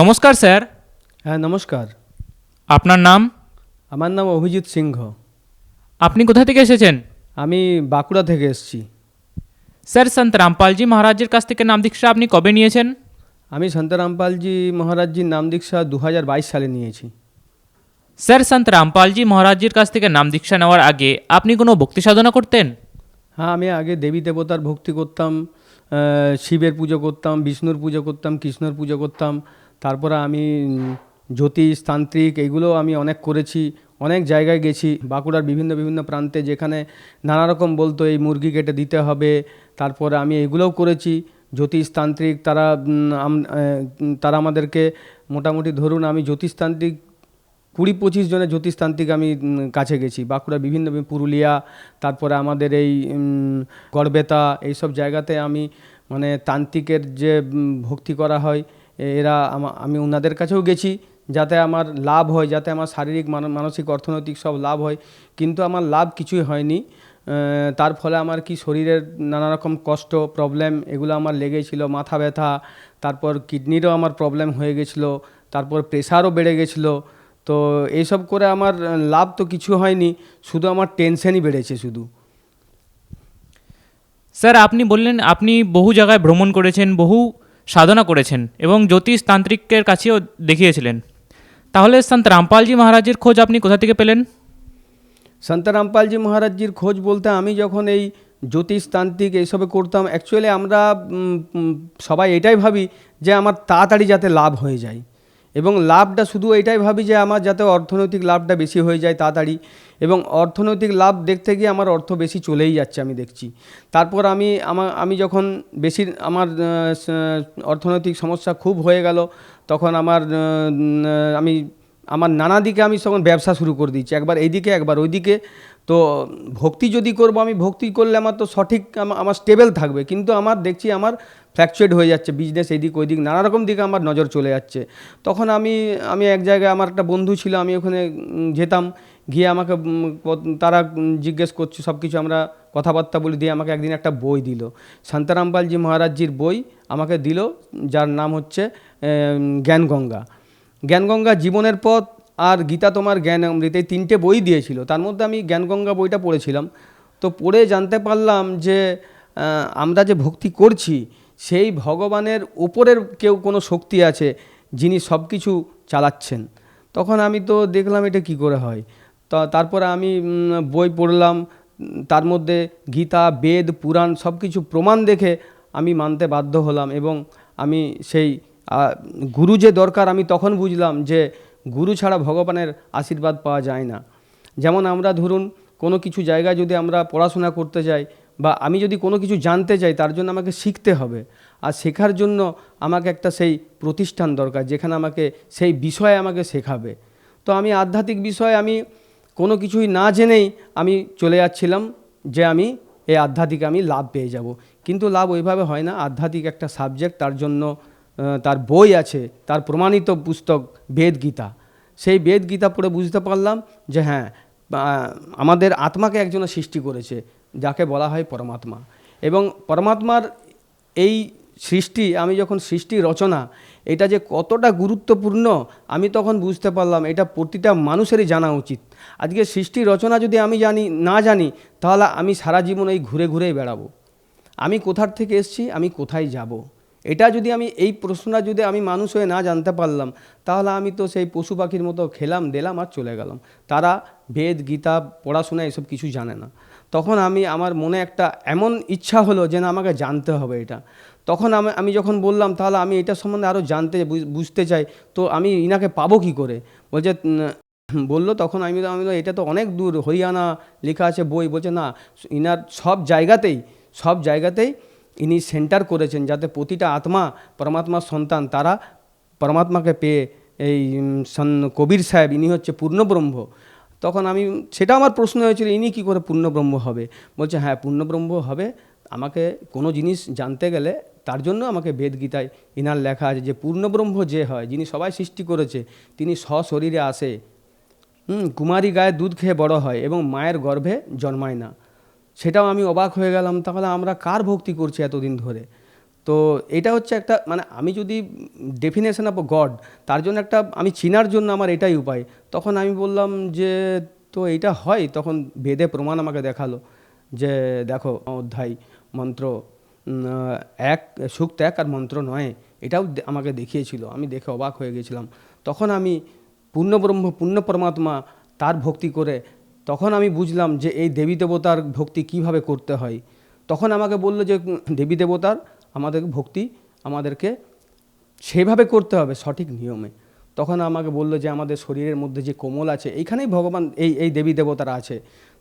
নমস্কার স্যার। হ্যাঁ নমস্কার। আপনার নাম? আমার নাম অভিজিৎ সিংহ। আপনি কোথা থেকে এসেছেন? আমি বাঁকুড়া থেকে এসেছি। স্যার সন্ত রামপালজি মহারাজের কাছ থেকে নাম দীক্ষা আপনি কবে নিয়েছেন? আমি সন্ত রামপালজি মহারাজজির নাম দীক্ষা দু হাজার বাইশ সালে নিয়েছি। স্যার সন্ত রামপালজি মহারাজজির কাছ থেকে নাম দীক্ষা নেওয়ার আগে আপনি কোনো ভক্তি সাধনা করতেন? হ্যাঁ আমি আগে দেবী দেবতার ভক্তি করতাম শিবের পুজো করতাম বিষ্ণুর পুজো করতাম কৃষ্ণর পুজো করতাম তারপরে আমি, জ্যোতিষ, তান্ত্রিক এগুলো আমি অনেক করেছি, অনেক জায়গায় গেছি। বাঁকুড়ার বিভিন্ন বিভিন্ন প্রান্তে যেখানে নানা রকম বলতো, এই মুরগি কেটে দিতে হবে। তারপরে আমি এগুলোও করেছি। জ্যোতিষ, তান্ত্রিক তারা তারা আমাদেরকে মোটামুটি ধরুন আমি জ্যোতিষতান্ত্রিক কুড়ি, পঁচিশ জনের জ্যোতিষতান্ত্রিক আমি কাছে গেছি। বাঁকুড়া বিভিন্ন পুরুলিয়া, তারপরে আমাদের এই গড়বেতা, এইসব জায়গাতে আমি মানে তান্ত্রিকের যে ভক্তি করা হয় এরা আমি ওনাদের কাছেও গেছি, যাতে আমার লাভ হয়, যাতে আমার শারীরিক, মান- মানসিক, অর্থনৈতিক সব লাভ হয়। কিন্তু আমার লাভ কিছুই হয়নি। তার ফলে আমার কি শরীরের নানা রকম কষ্ট প্রবলেম এগুলো আমার লেগেছিল, মাথা ব্যথা, তারপর কিডনিরও আমার প্রবলেম হয়ে গেছিল, তারপর প্রেশারও বেড়ে গেছিল। তো এইসব করে আমার লাভ তো কিছু হয়নি, শুধু আমার টেনশনই বেড়েছে শুধু। স্যার, আপনি বললেন, আপনি বহু জায়গায় ভ্রমণ করেছেন, বহু সাধনা করেছেন এবং জ্যোতিষ তান্ত্রিকের কাছেও দেখিয়েছিলেন। তাহলে সন্ত রামপালজি মহারাজের খোঁজ আপনি কোথা থেকে পেলেন? সন্ত রামপালজি মহারাজজির খোঁজ বলতে আমি যখন এই জ্যোতিষ তান্ত্রিক এইসবে করতাম অ্যাকচুয়ালি আমরা সবাই এটাই ভাবি যে আমার তাড়াতাড়ি যাতে লাভ হয়ে যায়। এবং লাভটা শুধু এটাই ভাবি যে আমার যাতে অর্থনৈতিক লাভটা বেশি হয়ে যায় তাড়াতাড়ি এবং অর্থনৈতিক লাভ দেখতে গিয়ে আমার অর্থ বেশি চলেই যাচ্ছে আমি দেখছি। তারপর আমি আমার আমি যখন বেশি, আমার অর্থনৈতিক সমস্যা খুব হয়ে গেল, তখন আমার আমি আমার নানা দিকে আমি তখন ব্যবসা শুরু করে দিচ্ছি একবার এইদিকে, একবার ওইদিকে। তো ভক্তি যদি করব, আমি ভক্তি করলে আমার তো সঠিক আমার স্টেবল থাকবে। কিন্তু আমার দেখছি আমার ফ্ল্যাকচুয়েট হয়ে যাচ্ছে বিজনেস এইদিক ওইদিক, নানা রকম দিকে আমার নজর চলে যাচ্ছে। তখন আমি আমি এক জায়গায় আমার একটা বন্ধু ছিল, আমি ওখানে যেতাম, গিয়ে আমাকে তারা জিজ্ঞেস করছে সব কিছু আমরা কথাবার্তা বলি দিয়ে আমাকে একদিন একটা বই দিল। শান্তারামপালজি মহারাজজির বই আমাকে দিল, যার নাম হচ্ছে জ্ঞানগঙ্গা। জ্ঞানগঙ্গা জীবনের পথ আর গীতা তোমার জ্ঞান অমৃত, এই তিনটে বই দিয়েছিল। তার মধ্যে আমি জ্ঞানগঙ্গা বইটা পড়েছিলাম। তো পড়ে জানতে পারলাম যে আমরা যে ভক্তি করছি, সেই ভগবানের উপরের কেউ কোনো শক্তি আছে যিনি সব কিছু চালাচ্ছেন। তখন আমি তো দেখলাম এটা কি করে হয়। তা, তারপরে আমি বই পড়লাম। তার মধ্যে গীতা, বেদ, পুরাণ সব কিছু প্রমাণ দেখে আমি মানতে বাধ্য হলাম এবং আমি সেই গুরু যে দরকার, আমি তখন বুঝলাম যে গুরু ছাড়া ভগবানের আশীর্বাদ পাওয়া যায় না। যেমন আমরা ধরুন কোনো কিছু জায়গায় যদি আমরা পড়াশোনা করতে যাই বা আমি যদি কোনো কিছু জানতে চাই তার জন্য আমাকে শিখতে হবে। আর শেখার জন্য আমাকে একটা সেই প্রতিষ্ঠান দরকার, যেখানে আমাকে সেই বিষয়ে আমাকে শেখাবে। তো আমি আধ্যাত্মিক বিষয়ে আমি কোনো কিছুই না জেনেই আমি চলে যাচ্ছিলাম যে আমি এই আধ্যাত্মিক আমি লাভ পেয়ে যাব। কিন্তু লাভ ওইভাবে হয় না। আধ্যাত্মিক একটা সাবজেক্ট, তার জন্য তার বই আছে, তার প্রমাণিত পুস্তক বেদ গীতা সেই বেদ গীতা পড়ে বুঝতে পারলাম যে হ্যাঁ আমাদের আত্মাকে একজনে সৃষ্টি করেছে, যাকে বলা হয় পরমাত্মা। এবং পরমাত্মার এই সৃষ্টি, আমি যখন সৃষ্টি রচনা, এটা যে কতটা গুরুত্বপূর্ণ, আমি তখন বুঝতে পারলাম এটা প্রতিটা মানুষেরই জানা উচিত। আজকে সৃষ্টি রচনা যদি আমি জানি, না জানি, তাহলে আমি সারা জীবন এই ঘুরে ঘুরেই বেড়াবো। আমি কোথার থেকে এসছি, আমি কোথায় যাব? এটা যদি আমি, এই প্রশ্নটা যদি আমি মানুষ হয়ে না জানতে পারলাম, তাহলে আমি তো সেই পশু পাখির মতো খেলাম, দিলাম আর চলে গেলাম। তারা বেদ, গীতা, পড়াশোনা এসব কিছু জানে না। তখন আমি, আমার মনে একটা এমন ইচ্ছা হলো যে না, আমাকে জানতে হবে এটা। তখন আমি আমি যখন বললাম, তাহলে আমি এটা সম্বন্ধে আরও জানতে, বুঝ- বুঝতে চাই, তো আমি ইনাকে পাবো কি করে? বলছে বলল তখন আমি আমি এটা তো অনেক দূর, হরিয়ানা লেখা আছে, বই। বলছে, না, ইনার সব জায়গাতেই সব জায়গাতেই ইনি সেন্টার করেছেন যাতে প্রতিটা আত্মা, পরমাত্মার সন্তান, তারা পরমাত্মাকে পেয়ে এই কবির সাহেব, ইনি হচ্ছে পূর্ণব্রহ্ম। তখন আমি, সেটা আমার প্রশ্ন হয়েছিল, ইনি কী করে পূর্ণব্রহ্ম হবে? বলছে হ্যাঁ পূর্ণব্রহ্ম হবে। আমাকে কোনো জিনিস জানতে গেলে তার জন্য আমাকে বেদ গীতায় ইনার লেখা আছে যে, পূর্ণব্রহ্ম যে হয়, যিনি সবাই সৃষ্টি করেছে, তিনি স্বশরীরে আসে। কুমারী গায়ে দুধ খেয়ে বড় হয় এবং মায়ের গর্ভে জন্মায় না। সেটাও আমি অবাক হয়ে গেলাম, তাহলে আমরা কার ভক্তি করছি এতদিন ধরে? তো এটা হচ্ছে একটা মানে আমি যদি ডেফিনেশন অফ গড তার জন্য একটা, আমি চিনার জন্য আমার এটাই উপায়। তখন আমি বললাম যে, তো এইটা হয়? তখন বেদে প্রমাণ আমাকে দেখাল যে, দেখো, অধ্যায়, মন্ত্র এক, সুক্ত এক আর মন্ত্র নয়, এটাও আমাকে দেখিয়েছিল। আমি দেখে অবাক হয়ে গেছিলাম। তখন আমি পূর্ণব্রহ্ম, পূর্ণ পরমাত্মা তার ভক্তি করে তখন আমি বুঝলাম যে এই দেবী দেবতার ভক্তি কীভাবে করতে হয়। তখন আমাকে বলল যে দেবী দেবতার আমাদের ভক্তি আমাদেরকে সেভাবে করতে হবে সঠিক নিয়মে। তখন আমাকে বলল যে, আমাদের শরীরের মধ্যে যে কোমল আছে, এইখানেই ভগবান, এই এই দেবী দেবতারা আছে।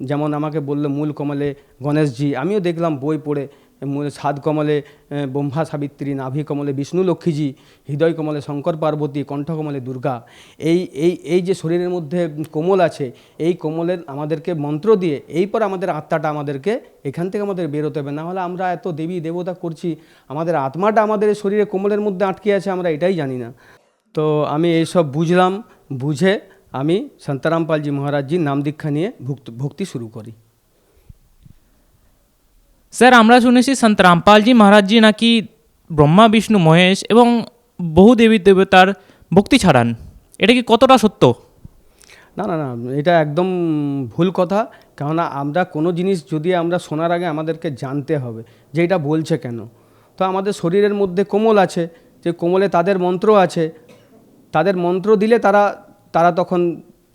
যেমন আমাকে বলল, মূল কমলে গণেশজি। আমিও দেখলাম বই পড়ে সাত কমলে ব্রহ্মা সাবিত্রী, নাভি কমলে বিষ্ণু লক্ষ্মীজি, হৃদয় কমলে শঙ্কর পার্বতী, কণ্ঠ কমলে দুর্গা। এই এই এই যে শরীরের মধ্যে কোমল আছে, এই কোমলের আমাদেরকে মন্ত্র দিয়ে এই পর আমাদের আত্মাটা আমাদেরকে এখান থেকে আমাদের বেরোতে হবে। না হলে আমরা এত দেবী দেবতা করছি, আমাদের আত্মাটা আমাদের শরীরে কোমলের মধ্যে আটকে আছে, আমরা এটাই জানি না। তো আমি এইসব বুঝলাম, বুঝে আমি শান্তারামপালজি মহারাজজির নাম দীক্ষা নিয়ে ভক্তি শুরু করি। স্যার, আমরা শুনেছি সন্ত রামপালজি মহারাজজি নাকি ব্রহ্মা, বিষ্ণু, মহেশ এবং বহু দেবী দেবতার ভক্তি ছাড়ান। এটা কি কতটা সত্য? না না না, এটা একদম ভুল কথা। কেননা আমরা কোনো জিনিস যদি আমরা শোনার আগে আমাদেরকে জানতে হবে যে এটা বলছে কেন। তো আমাদের শরীরের মধ্যে কোমল আছে, যে কোমলে তাদের মন্ত্র আছে। তাদের মন্ত্র দিলে তারা তারা তখন,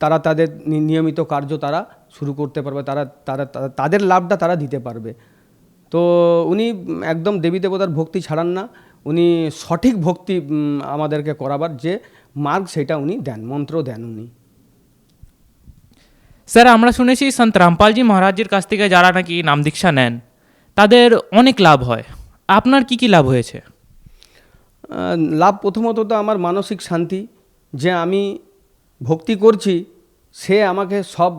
তারা তাদের নিয়মিত কার্য তারা শুরু করতে পারবে, তারা তারা, তাদের লাভটা তারা দিতে পারবে। তো উনি একদম দেবী দেবতার ভক্তি ছাড়ান না উনি সঠিক ভক্তি আমাদেরকে করাবার যে মার্গ সেটা উনি দেন মন্ত্র দেন উনি। স্যার আমরা শুনেছি সন্ত রামপালজি মহারাজের কাছ থেকে যারা নাকি নাম দীক্ষা নেন তাদের অনেক লাভ হয়। আপনার কি কি লাভ হয়েছে? লাভ প্রথমত তো আমার মানসিক শান্তি যে আমি ভক্তি করছি সে আমাকে সব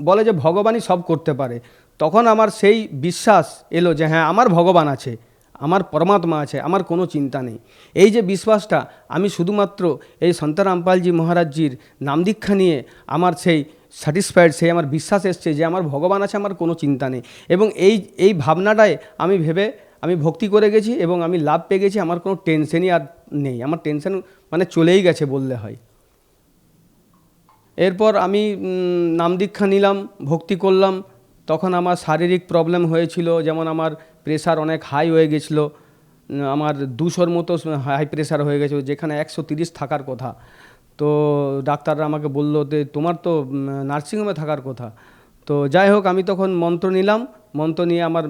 বলে যে ভগবানই সব করতে পারে। তখন আমার সেই বিশ্বাস এলো যে হ্যাঁ আমার ভগবান আছে, আমার পরমাত্মা আছে, আমার কোনো চিন্তা নেই। এই যে বিশ্বাসটা, আমি শুধুমাত্র এই সন্তারামপালজি মহারাজজির নাম দীক্ষা নিয়ে আমার সেই স্যাটিসফাইড সেই আমার বিশ্বাস এসছে যে আমার ভগবান আছে, আমার কোনো চিন্তা নেই। এবং এই এই ভাবনাটায় আমি ভেবে আমি ভক্তি করে গেছি এবং আমি লাভ পেয়ে গেছি, আমার কোনো টেনশনই আর নেই। আমার টেনশন মানে চলেই গেছে বললে হয়। এরপর আমি নাম দীক্ষা নিলাম, ভক্তি করলাম। তখন আমার শারীরিক প্রবলেম হয়েছিল, যেমন আমার প্রেশার অনেক হাই হয়ে গেছিল, আমার দুশোর মতো হাই প্রেশার হয়ে গেছিল, যেখানে একশো তিরিশ থাকার কথা। তো ডাক্তাররা আমাকে বলল যে, তোমার তো নার্সিংহোমে থাকার কথা। তো যাই হোক, আমি তখন মন্ত্র নিলাম, মন্ত্র নিয়ে আমার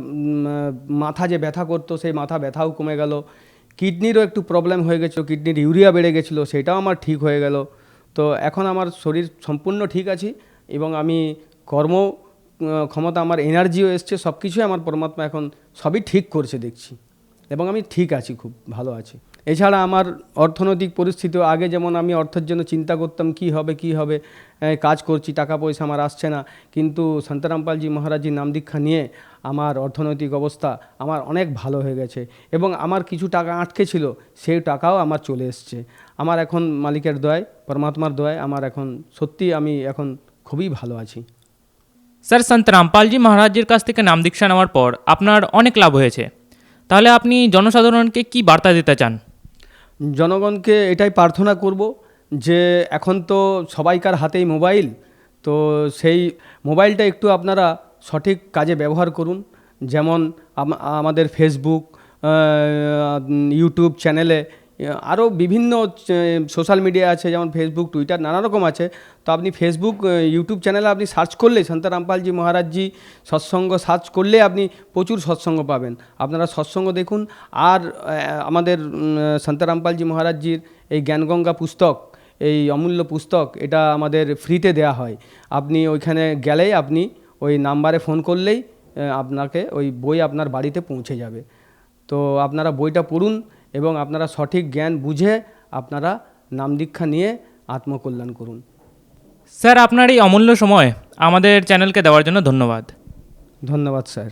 মাথা যে ব্যথা করতো, সেই মাথা ব্যথাও কমে গেল। কিডনিরও একটু প্রবলেম হয়ে গেছিল, কিডনির ইউরিয়া বেড়ে গেছিল, সেটাও আমার ঠিক হয়ে গেল। তো এখন আমার শরীর সম্পূর্ণ ঠিক আছে এবং আমি কর্ম ক্ষমতা আমার এনার্জিও এসছে সব কিছুই আমার পরমাত্মা এখন সবই ঠিক করছে দেখছি। এবং আমি ঠিক আছি, খুব ভালো আছি। এছাড়া আমার অর্থনৈতিক পরিস্থিতি আগে যেমন আমি অর্থের জন্য চিন্তা করতাম, কি হবে কি হবে কাজ করছি, টাকা পয়সা আমার আসছে না, কিন্তু শান্তারামপালজি মহারাজজির নাম দীক্ষা নিয়ে আমার অর্থনৈতিক অবস্থা আমার অনেক ভালো হয়ে গেছে। এবং আমার কিছু টাকা আটকে ছিল, সেই টাকাও আমার চলে এসছে। আমার এখন মালিকের দয় পরমাত্মার দয় আমার এখন সত্যি আমি এখন খুবই ভালো আছি। স্যার, সন্ত রামপালজি মহারাজের কাছ থেকে নাম দীক্ষা নেওয়ার পর আপনার অনেক লাভ হয়েছে। তাহলে আপনি জনসাধারণকে কি বার্তা দিতে চান? জনগণকে এটাই প্রার্থনা করব যে এখন তো সবাইকার হাতেই মোবাইল, তো সেই মোবাইলটা একটু আপনারা সঠিক কাজে ব্যবহার করুন। যেমন আমাদের ফেসবুক ইউটিউব চ্যানেলে আরও বিভিন্ন সোশ্যাল মিডিয়া আছে যেমন ফেসবুক টুইটার নানা রকম আছে। তো আপনি ফেসবুক ইউটিউব চ্যানেলে আপনি সার্চ করলে শান্তারামপালজি মহারাজজি সৎসঙ্গ সার্চ করলে আপনি প্রচুর সৎসঙ্গ পাবেন। আপনারা সৎসঙ্গ দেখুন। আর আমাদের উম, শান্তারামপালজি মহারাজজির এই জ্ঞানগঙ্গা পুস্তক এই অমূল্য পুস্তক এটা আমাদের ফ্রিতে দেয়া হয়। আপনি ওইখানে গেলেই আপনি ওই নাম্বারে ফোন করলেই আপনাকে ওই বই আপনার বাড়িতে পৌঁছে যাবে। তো আপনারা বইটা পড়ুন এবং আপনারা সঠিক জ্ঞান বুঝে আপনারা নাম দীক্ষা নিয়ে আত্মকল্যাণ করুন। স্যার আপনার এই অমূল্য সময় আমাদের চ্যানেলকে দেওয়ার জন্য ধন্যবাদ। ধন্যবাদ স্যার।